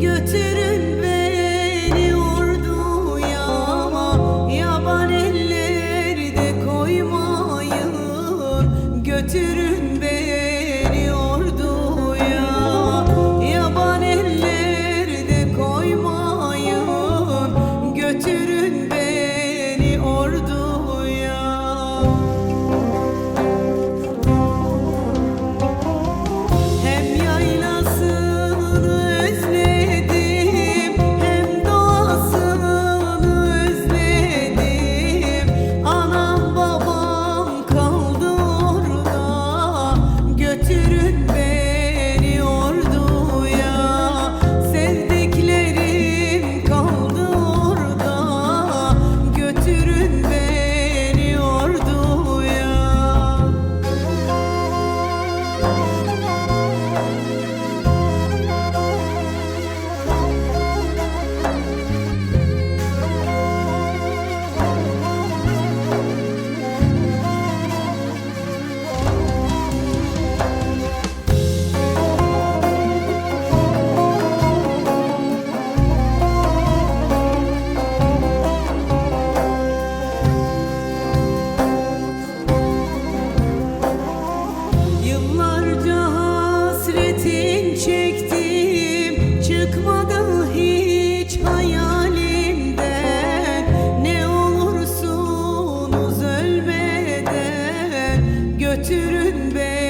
götür Götürün beni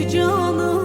et canım